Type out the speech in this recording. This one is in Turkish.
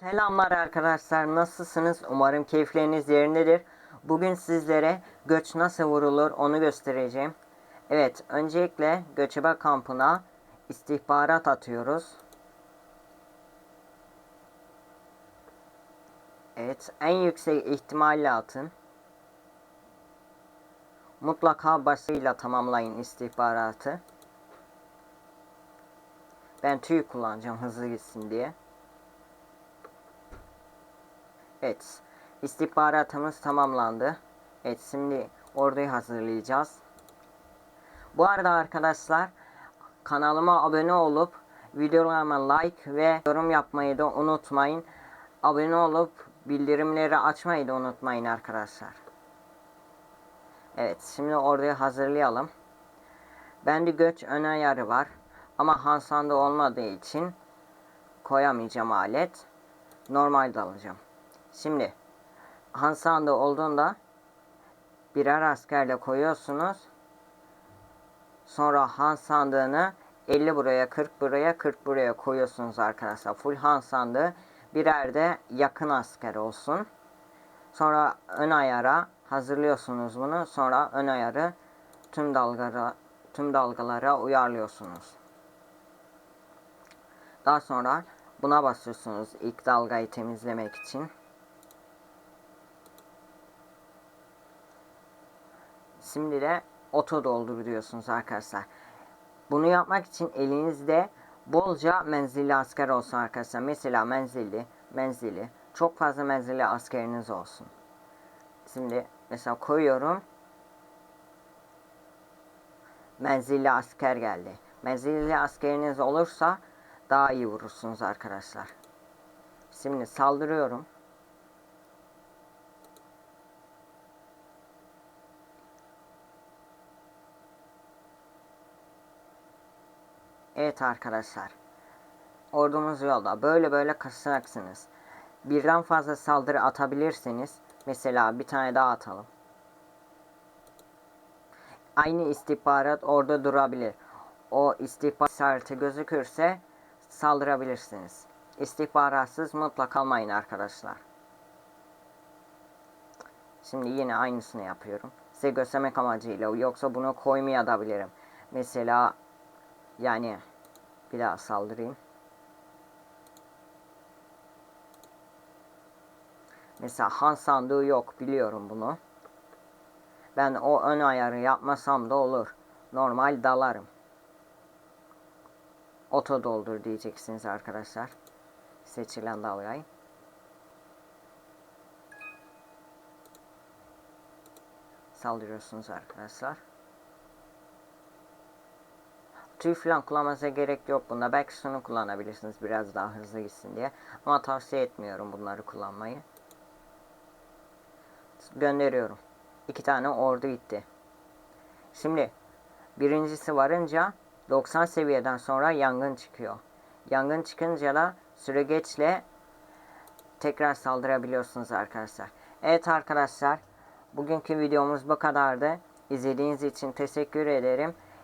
Selamlar arkadaşlar nasılsınız? Umarım keyifleriniz yerindedir. Bugün sizlere göç nasıl vurulur onu göstereceğim. Evet öncelikle göçebe kampına istihbarat atıyoruz. Evet en yüksek ihtimalle atın. Mutlaka başıyla tamamlayın istihbaratı. Ben tüy kullanacağım hızlı gitsin diye. Evet. istihbaratımız tamamlandı. Evet şimdi orduyu hazırlayacağız. Bu arada arkadaşlar kanalıma abone olup videolarıma like ve yorum yapmayı da unutmayın. Abone olup bildirimleri açmayı da unutmayın arkadaşlar. Evet şimdi orduyu hazırlayalım. Bende göç ön ayarı var. Ama Hansan'da olmadığı için koyamayacağım alet. Normalde alacağım. Şimdi Hansan'da olduğunda birer askerle koyuyorsunuz. Sonra Han sandığını 50 buraya 40 buraya 40 buraya koyuyorsunuz arkadaşlar. Full Han sandığı birer de yakın asker olsun. Sonra ön ayara hazırlıyorsunuz bunu. Sonra ön ayarı tüm dalgalara tüm dalgalara uyarlıyorsunuz. Daha sonra buna basıyorsunuz ilk dalgayı temizlemek için. Şimdi de oto dolduruyorsunuz arkadaşlar. Bunu yapmak için elinizde bolca menzilli asker olsun arkadaşlar. Mesela menzilli, menzilli, çok fazla menzilli askeriniz olsun. Şimdi mesela koyuyorum. Menzilli asker geldi. Menzilli askeriniz olursa daha iyi vurursunuz arkadaşlar. Şimdi saldırıyorum. Evet arkadaşlar. Ordumuz yolda. Böyle böyle kaçacaksınız. Birden fazla saldırı atabilirsiniz. Mesela bir tane daha atalım. Aynı istihbarat orada durabilir. O istihbarat işareti gözükürse saldırabilirsiniz. İstihbaratsız mutlak kalmayın arkadaşlar. Şimdi yine aynısını yapıyorum. Size göstermek amacıyla. Yoksa bunu koymayabilirim. Mesela yani bir daha saldırayım. Mesela Han sandığı yok biliyorum bunu. Ben o ön ayarı yapmasam da olur. Normal dalarım. Oto doldur diyeceksiniz arkadaşlar. Seçilen dalgayı. Saldırıyorsunuz arkadaşlar. Tüy falan kullanmanıza gerek yok bunda. Belki şunu kullanabilirsiniz biraz daha hızlı gitsin diye. Ama tavsiye etmiyorum bunları kullanmayı. Gönderiyorum. İki tane ordu gitti. Şimdi birincisi varınca 90 seviyeden sonra yangın çıkıyor. Yangın çıkınca da süregeçle tekrar saldırabiliyorsunuz arkadaşlar. Evet arkadaşlar bugünkü videomuz bu kadardı. İzlediğiniz için teşekkür ederim.